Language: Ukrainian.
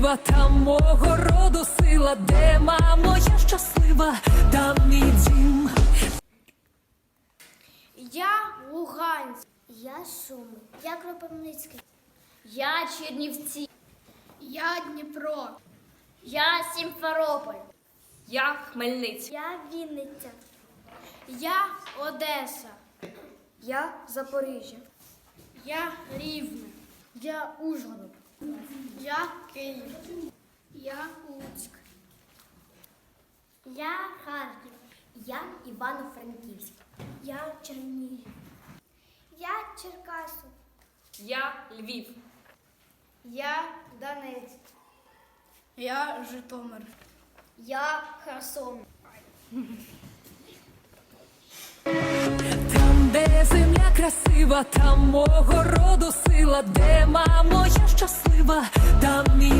красива, там мого роду сила, де мамо, я щаслива, там мій дім. Я Луганськ. Я Суми. Я Кропивницький. Я Чернівці. Я Дніпро. Я Сімферополь. Я Хмельницький. Я Вінниця. Я Одеса. Я Запоріжжя. Я Рівне. Я Ужгород. Я Київ. Я Луцьк. Я Харків. Я Івано-Франківськ. Я Чернігів. Я Черкасов. Я Львів. Я Донецьк. Я Житомир. Я Херсон. Там, де земля красива, там мого роду сила, де мамо, щаслива, там мій.